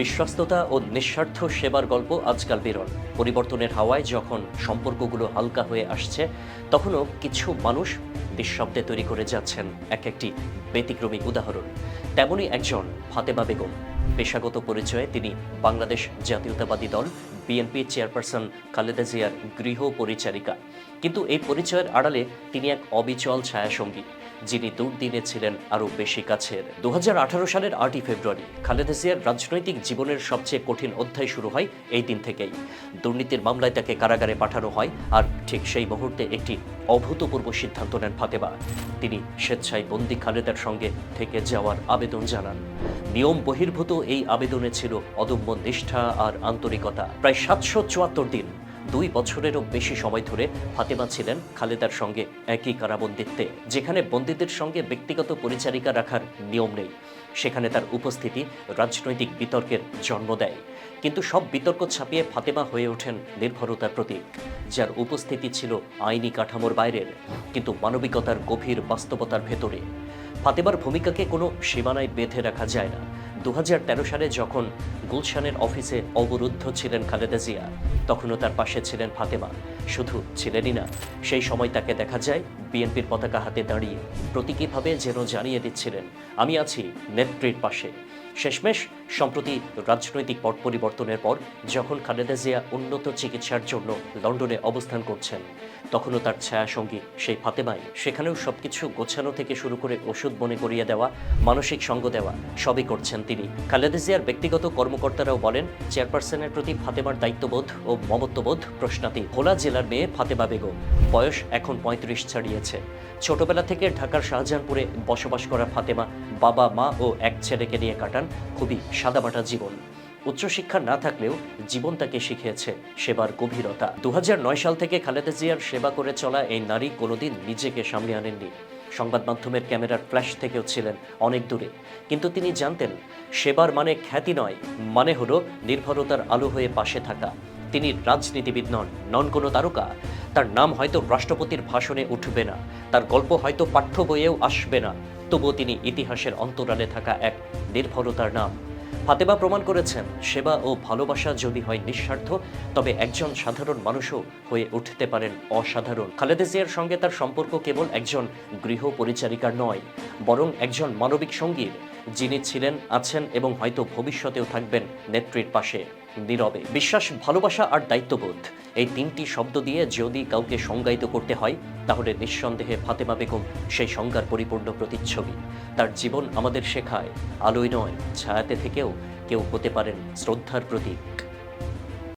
বিশ্বস্ততা ও নিঃস্বার্থ সেবার গল্প আজকাল বিরল। পরিবর্তনের হাওয়ায় যখন সম্পর্কগুলো হালকা হয়ে আসছে, তখনও কিছু মানুষ নিঃশব্দে তৈরি করে যাচ্ছেন এক একটি ব্যতিক্রমী উদাহরণ। তেমনই একজন ফাতেমা বেগম। পেশাগত পরিচয়ে তিনি বাংলাদেশ জাতীয়তাবাদী দল, বিএনপি চেয়ারপারসন খালেদা জিয়ার গৃহ পরিচারিকা। কিন্তু এই পরিচয়ের আড়ালে তিনি এক অবিচল ছায়াসঙ্গী। যিনি দুর্দিনে ছিলেন আরও বেশি কাছের। দু সালের আটই ফেব্রুয়ারি খালেদা জিয়ার রাজনৈতিক জীবনের সবচেয়ে কঠিন অধ্যায় শুরু হয় এই দিন থেকেই। দুর্নীতির মামলায় তাকে কারাগারে পাঠানো হয় আর ঠিক সেই মুহূর্তে একটি অভূতপূর্ব সিদ্ধান্ত নেন ফাতেমা। তিনি স্বেচ্ছায় বন্দি খালেদার সঙ্গে থেকে যাওয়ার আবেদন জানান। নিয়ম বহির্ভূত এই আবেদনে ছিল অদম্য নিষ্ঠা আর আন্তরিকতা। প্রায় সাতশো চুয়াত্তর দিন দুই বছরেরও বেশি সময় ধরে ফাতেমা ছিলেন খালেদার সঙ্গে একই কারাবন্দিত্বে, যেখানে বন্দীদের সঙ্গে ব্যক্তিগত পরিচারিকা রাখার নিয়ম নেই। সেখানে তার উপস্থিতি রাজনৈতিক বিতর্কের জন্ম দেয়। কিন্তু সব বিতর্ক ছাপিয়ে ফাতেমা হয়ে ওঠেন নির্ভরতার প্রতীক, যার উপস্থিতি ছিল আইনি কাঠামোর বাইরের, কিন্তু মানবিকতার গভীর বাস্তবতার ভেতরে। ফাতেমার ভূমিকাকে কোনো সীমানায় বেঁধে রাখা যায় না। দু হাজার তেরো সালে যখন গুলশানের অফিসে অবরুদ্ধ ছিলেন খালেদা জিয়া, তখনও তার পাশে ছিলেন ফাতেমা। শুধু ছিলেনই না, সেই সময় তাকে দেখা যায় বিএনপির পতাকা হাতে দাঁড়িয়ে। প্রতীকীভাবে যেন জানিয়ে দিচ্ছিলেন, আমি আছি নেত্রীর পাশে। শেষমেশ সম্প্রতি রাজনৈতিক পট পরিবর্তনের পর যখন খালেদা জিয়া উন্নত চিকিৎসার জন্য লন্ডনে অবস্থান করছেন, তখনও তার ছায়াসঙ্গী সেই ফাতেমাই। সেখানেও সবকিছু গোছানো থেকে শুরু করে ওষুধ মনে করিয়ে দেওয়া, মানসিক সঙ্গ দেওয়া, সবই করছেন তিনি। খালেদা জিয়ার ব্যক্তিগত কর্মকর্তারাও বলেন, চেয়ারপারসনের প্রতি ফাতেমার দায়িত্ববোধ ও মমত্ববোধ প্রশ্নাতি ভোলা জেলার মেয়ে ফাতেমা বেগম, বয়স এখন পঁয়ত্রিশ ছাড়িয়েছে। ছোটবেলা থেকে ঢাকার শাহজাহানপুরে বসবাস করা ফাতেমা বাবা, মা ও এক ছেলেকে নিয়ে কাটান, খুবই সাদামাটা জীবন। উচ্চশিক্ষা না থাকলেও জীবন তাকে শিখিয়েছে সেবার গভীরতা। দু হাজার নয় সাল থেকে খালেদা জিয়ার সেবা করে চলা এই নারী কোনোদিন নিজেকে সামনে আনেননি। সংবাদ মাধ্যমের ক্যামেরার ফ্ল্যাশ থেকেও ছিলেন অনেক দূরে। কিন্তু তিনি জানতেন, সেবার মানে খ্যাতি নয় মানে হলো নির্ভরতার আলো হয়ে পাশে থাকা। তিনি রাজনীতিবিদ নন নন কোনো তারকা। তার নাম হয়তো রাষ্ট্রপতির ভাষণে উঠবে না, তার গল্প হয়তো পাঠ্য বইয়েও আসবে না। তবুও তিনি ইতিহাসের অন্তরালে থাকা এক নির্ভরতার নাম। ফাতেমা প্রমাণ করেছেন, সেবা ও ভালোবাসা যদি হয় নিঃস্বার্থ, তবে একজন সাধারণ মানুষও হয়ে উঠতে পারেন অসাধারণ। খালেদা জিয়ার সঙ্গে তার সম্পর্ক কেবল একজন গৃহ পরিচারিকার নয় বরং একজন মানবিক সঙ্গীর যিনি ছিলেন, আছেন এবং হয়তো ভবিষ্যতেও থাকবেন নেত্রীর পাশে। নীরবে বিশ্বাস, ভালোবাসা আর দায়িত্ববোধ, এই তিনটি শব্দ দিয়ে যদি কাউকে সংজ্ঞায়িত করতে হয়, তাহলে নিঃসন্দেহে ফাতেমা বেগম সেই সংজ্ঞার পরিপূর্ণ প্রতিচ্ছবি। তার জীবন আমাদের শেখায়, আলোয় নয়, ছায়াতে থেকেও কেউ হতে পারেন শ্রদ্ধার প্রতীক।